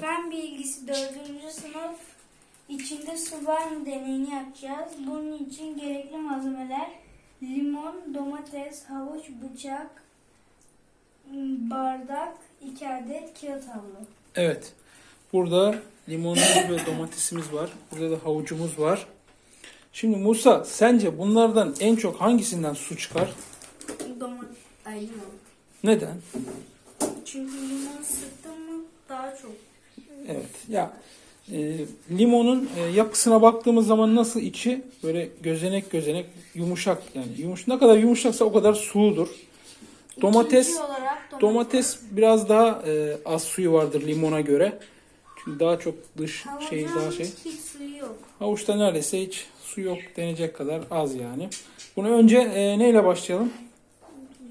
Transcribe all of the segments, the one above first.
Fen bilgisi 4. sınıf içinde su var mı deneyini yapacağız. Bunun için gerekli malzemeler limon, domates, havuç, bıçak, bardak, 2 adet kağıt havlu. Evet. Burada limonumuz ve domatesimiz var. Burada da havucumuz var. Şimdi Musa sence bunlardan en çok hangisinden su çıkar? Domates, ay limon. Neden? Çünkü limon Evet. Ya e, limonun e, yapısına baktığımız zaman nasıl içi böyle gözenek gözenek yumuşak yani yumuş ne kadar yumuşaksa o kadar suludur. Domates domates. domates biraz daha e, az suyu vardır limona göre. Çünkü daha çok dış şey Havucun daha şey. hiç suyu yok. Havuçta neredeyse hiç su yok denecek kadar az yani. Bunu önce e, neyle başlayalım?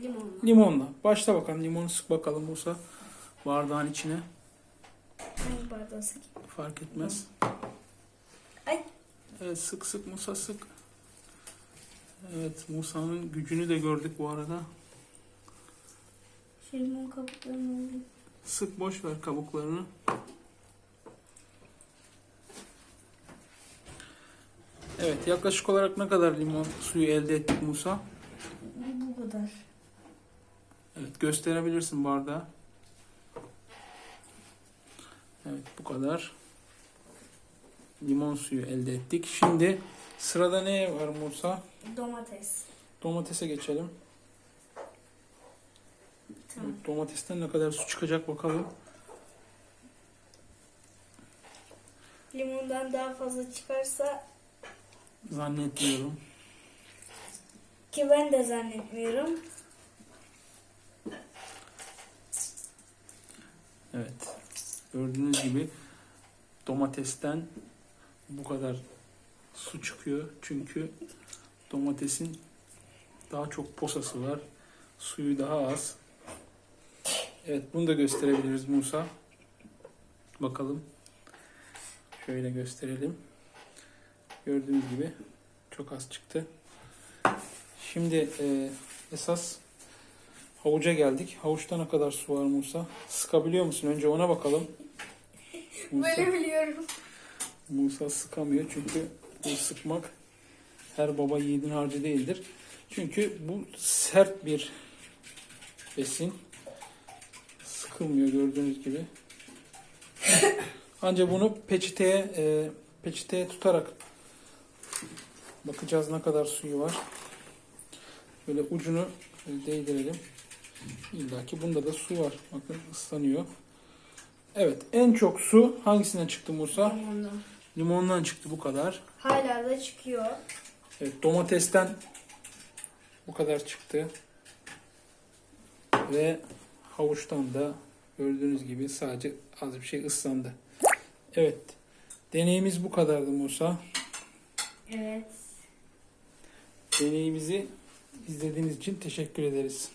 Limonla. Limonla. Başla bakalım limonu sık bakalım Musa. Bardağın içine. Bardağı sıkayım? Fark etmez. Ay. Evet sık sık Musa sık. Evet Musa'nın gücünü de gördük bu arada. Şu limon kabuklarını alayım. Sık boş ver kabuklarını. Evet yaklaşık olarak ne kadar limon suyu elde ettik Musa? Bu kadar. Evet gösterebilirsin bardağı. Evet bu kadar limon suyu elde ettik. Şimdi sırada ne var Musa? Domates. Domatese geçelim. Tamam. Evet, domatesten ne kadar su çıkacak bakalım. Limondan daha fazla çıkarsa Zannetmiyorum. ki ben de zannetmiyorum. Evet. Gördüğünüz gibi domatesten bu kadar su çıkıyor. Çünkü domatesin daha çok posası var. Suyu daha az. Evet bunu da gösterebiliriz Musa. Bakalım. Şöyle gösterelim. Gördüğünüz gibi çok az çıktı. Şimdi e, esas havuca geldik. Havuçta ne kadar su var Musa? Sıkabiliyor musun? Önce ona bakalım. Musa, Böyle biliyorum. Musa sıkamıyor çünkü bu sıkmak her baba yiğidin harcı değildir. Çünkü bu sert bir besin. Sıkılmıyor gördüğünüz gibi. Ancak bunu peçeteye e, peçeteye tutarak bakacağız ne kadar suyu var. Böyle ucunu değdirelim. İlla ki bunda da su var. Bakın ıslanıyor. Evet en çok su hangisinden çıktı Musa? Limondan. Limondan çıktı bu kadar. Hala da çıkıyor. Evet, domatesten bu kadar çıktı. Ve havuçtan da gördüğünüz gibi sadece az bir şey ıslandı. Evet. Deneyimiz bu kadardı Musa. Evet. Deneyimizi izlediğiniz için teşekkür ederiz.